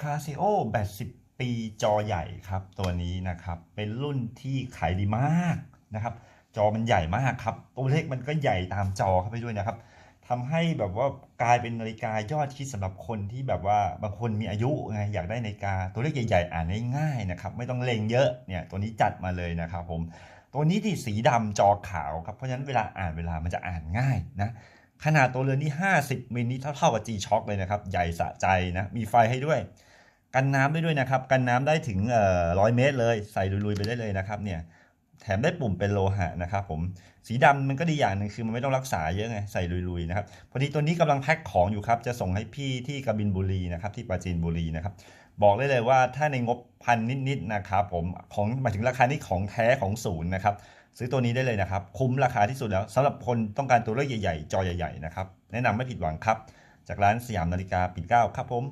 Casio แบต10ปีจอใหญ่ครับตัวนี้นะครับ เป็นรุ่นที่ขายดีมากนะครับ จอมันใหญ่มากครับ ตัวเลขมันก็ใหญ่ตามจอเข้าไปด้วยนะครับทำให้แบบว่ากลายเป็นนาฬิกายอดฮิตสำหรับคนที่แบบว่าบางคนมีอายุไงอยากได้นาฬิกาตัวเลขใหญ่ๆอ่านได้ง่ายนะครับ ไม่ต้องเลงเยอะเนี่ยตัวนี้จัดมาเลยนะครับผมตัวนี้ที่สีดำจอขาวครับ เพราะฉะนั้นเวลาอ่านเวลามันจะอ่านง่ายนะ ขนาดตัวเรือนที่ 50มิลนี่เท่าๆกับ G Shock เลยนะครับ ใหญ่สะใจนะ มีไฟให้ด้วย กันน้ำได้ด้วยนะครับ กันน้ำได้ถึงร้อยเมตรเลย ใส่ลุยๆไปได้เลยนะครับเนี่ยแถมได้ปุ่มเป็นโลหะนะครับผมสีดำมันก็ดีอย่างหนึ่งคือมันไม่ต้องรักษาเยอะไงใส่ลุยๆนะครับพอดีตัวนี้กำลังแพ็คของอยู่ครับ จะส่งให้พี่ที่กบินบุรีนะครับที่ปราจีนบุรีนะครับบอกได้เลยว่าถ้าในงบพันนิดๆนะครับผมของหมายถึงราคานี้ของแท้ของศูนย์นะครับซื้อตัวนี้ได้เลยนะครับ คุ้มราคาที่สุดแล้วสำหรับคนต้องการตัวเลขใหญ่ๆ จอใหญ่ๆนะครับแนะนำไม่ผิดหวังครับ จากร้านสยามนาฬิกาปิ่นเกล้าครับผม